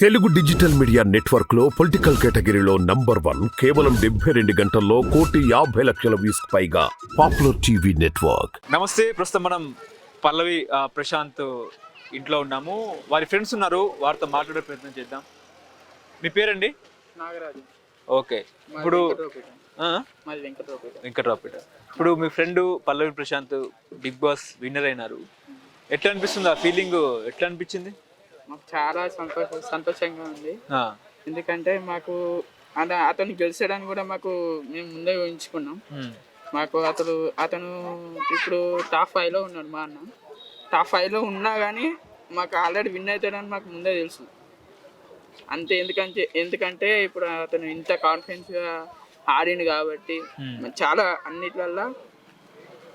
Telugu digital media నెట్వర్క్లో political కేటగిరీలో number one కేవలం డెబ్బై రెండు గంటల్లో కోటి యాభై లక్షల వ్యూస్ పైగా పాపులర్ టీవీ నెట్వర్క్. నమస్తే ప్రస్తుతం మనం పల్లవి ఆ, ప్రశాంత్ ఇంట్లో ఉన్నాము. వారి ఫ్రెండ్స్ ఉన్నారు వారితో మాట్లాడే ప్రయత్నం చేద్దాం. మీ పేరండి? నాగరాజు. ఓకే. ఇప్పుడు వెంకటరావుపేట. ఆ? మాది వెంకటరావుపేట. వెంకట్రావుపేట. ఇప్పుడు మీ friend Pallavi Prashanth Bigg Boss winner అయినారు. ఎట్లా అనిపిస్తుంది ఆ ఫీలింగ్? ఎట్లా అనిపించింది? మాకు చాలా సంతోష సంతోషంగా ఉంది. ఎందుకంటే మాకు అత- అతను గెలిచడానికి కూడా మాకు మేము ముందే ఊహించుకున్నాం. మాకు అతను అతను ఇప్పుడు టాప్ ఫైవ్లో ఉన్నాడు మా అన్న. టాప్ ఫైవ్లో ఉన్నా కానీ మాకు ఆల్రెడీ విన్ అవుతాడని మాకు ముందే తెలుసు. అంతే ఎందుకంటే ఎందుకంటే ఇప్పుడు అతను ఇంత కాన్ఫిడెన్స్గా ఆడిండు కాబట్టి. చాలా అన్నిట్లల్లో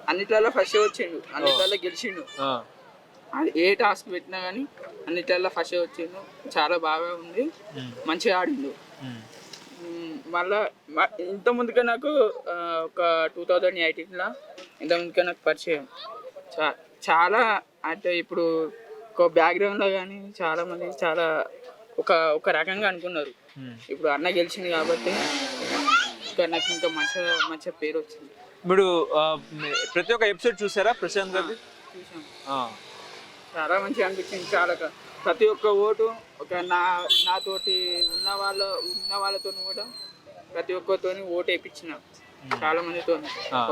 అన్నిట్లలో ఫస్ట్ వచ్చిండు. అన్నిట్లలో గెలిచిండు. అది ఏ టాస్క్ పెట్టినా కానీ అన్నిట్లలో ఫస్ట్ వచ్చిండు. చాలా బాగా ఉంది. మంచిగా ఆడిండు. మళ్ళా ఇంత ముందుగా నాకు ఒక టూ థౌజండ్ ఎయిటీన్లో ఇంత ముందుగా నాకు పరిచయం. చా చాలా అంటే ఇప్పుడు ఒక బ్యాక్గ్రౌండ్లో కానీ చాలా మంది చాలా ఒక ఒక రకంగా అనుకున్నారు. ఇప్పుడు అన్న గెలిచింది కాబట్టి ఇంకా నాకు ఇంకా మంచిగా మంచిగా పేరు వచ్చింది. ఇప్పుడు ప్రతి ఒక్క ఎపిసోడ్ చూసారా ప్రశాంత్ గారి చూసాం. చాలా మంచిగా అనిపించింది. చాలా ప్రతి ఒక్క ఓటు ఒక నా నాతోటి ఉన్న వాళ్ళ ఉన్న వాళ్ళతో కూడా ప్రతి ఒక్కరితోని ఓటు వేయించిన చాలా మందితో.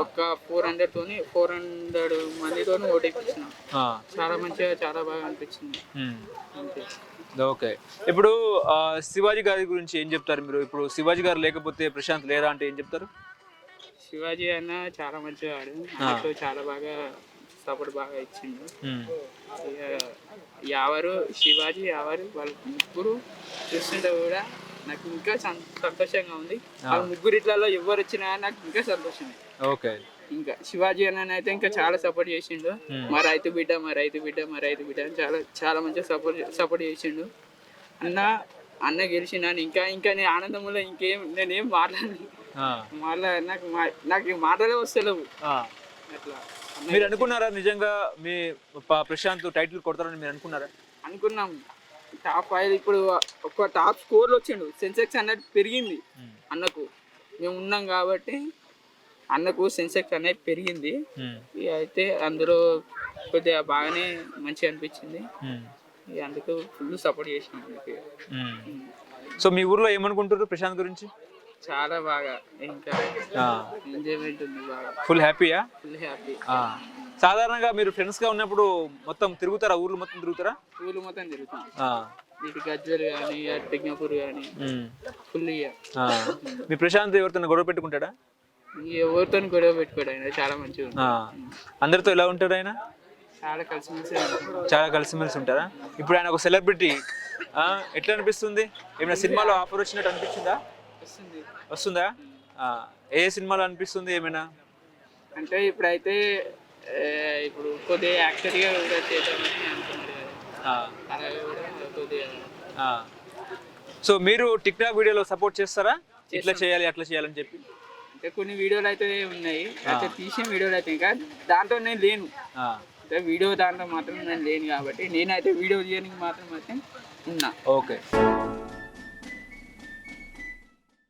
ఒక్క ఫోర్ హండ్రెడ్ తోని ఫోర్ హండ్రెడ్ మందితో ఓటు వేయించిన చాలా మంచిగా చాలా బాగా అనిపించింది. అంతే. ఓకే. ఇప్పుడు శివాజీ గారి గురించి ఏం చెప్తారు మీరు? ఇప్పుడు శివాజీ గారు లేకపోతే ప్రశాంత్ లేరా అంటే ఏం చెప్తారు? శివాజీ అన్న చాలా మంచిగా ఆడు చాలా బాగా సపోర్ట్ బాగా ఇచ్చిండు. ఎవరు శివాజీ ఎవరు వాళ్ళ ముగ్గురు చూస్తుంటే కూడా నాకు ఇంకా సంతోషంగా ఉంది. వాళ్ళ ముగ్గురిట్లలో ఎవరు వచ్చినా నాకు ఇంకా సంతోషమే. ఓకే. ఇంకా శివాజీ అన్న అయితే ఇంకా చాలా సపోర్ట్ చేసిండు. మా రైతు బిడ్డ మా రైతు బిడ్డ మా రైతు బిడ్డ అని చాలా చాలా మంచిగా సపోర్ట్ సపోర్ట్ చేసిండు. అన్న అన్న గెలిచిందని ఇంకా ఇంకా నేను ఆనందంలో ఇంకేం నేనేం మాట్లాడను. ఆ, మాట్లా నాకు మా- నాకు మాటలే వస్తలేవు. ఆ. మీరు అనుకున్నారా నిజంగా మీ ప్రశాంత్ టైటిల్ కొడతారని మీరు అనుకున్నారా? అనుకున్నాం. టాప్ ఫైవ్ ఇప్పుడు ఒక టాప్ స్కోర్లు వచ్చిండు. సెన్సెక్స్ అనేది పెరిగింది అన్నకు. మేము ఉన్నాం కాబట్టి అన్నకు సెన్సెక్స్ అనేది పెరిగింది. అయితే అందులో కొద్దిగా బాగానే మంచిగా అనిపించింది. అందుకు ఫుల్ సపోర్ట్ చేసినాం. సో మీ ఊర్లో ఏమనుకుంటారు ప్రశాంత్ గురించి? చాలా బాగా ఇంకా ఎంజాయ్మెంట్ ఉంది బాగా. ఫుల్ హ్యాపీయా ఫుల్ హ్యాపీ ఆ. సాధారణంగా మీరు ఫ్రెండ్స్గా ఉన్నప్పుడు మొత్తం తిరుగుతారా? ఊర్లు మొత్తం తిరుగుతారా? ఊరు మొత్తం తిరుగుతాం. ఇటు గజ్వల్ కానీ అటు టింగపూర్ కానీ ఫుల్. మీ ప్రశాంత్ ఎవరితో గొడవ పెట్టుకుంటాడా? ఎవరితో గొడవ పెట్టుకోడు ఆయన చాలా మంచిగా. అందరితో ఎలా ఉంటాడు ఆయన? చాలా కలిసిమెలిసి. చాలా కలిసిమెలిసి ఉంటారా? ఇప్పుడు ఆయన ఒక సెలబ్రిటీ ఎట్లా అనిపిస్తుంది? ఏమైనా సినిమాలో ఆఫర్ వచ్చినట్టు అనిపించిందా? వస్తుంది. ఏ సినిమాలో అనిపిస్తుంది ఏమైనా? అంటే ఇప్పుడైతే ఇప్పుడు కొద్దిగా యాక్టర్గా కూడా చేద్దామని. సో మీరు టిక్ టాక్ వీడియోలో సపోర్ట్ చేస్తారా? ఇట్లా చేయాలి అట్లా చేయాలని చెప్పి? అంటే కొన్ని వీడియోలు అయితే ఉన్నాయి. అయితే తీసిన వీడియోలు అయితే ఇంకా దాంట్లో నేను లేను. అంటే వీడియో దాంట్లో మాత్రం నేను లేను కాబట్టి నేనైతే వీడియో చేయడానికి మాత్రం అయితే ఉన్నా. ఓకే.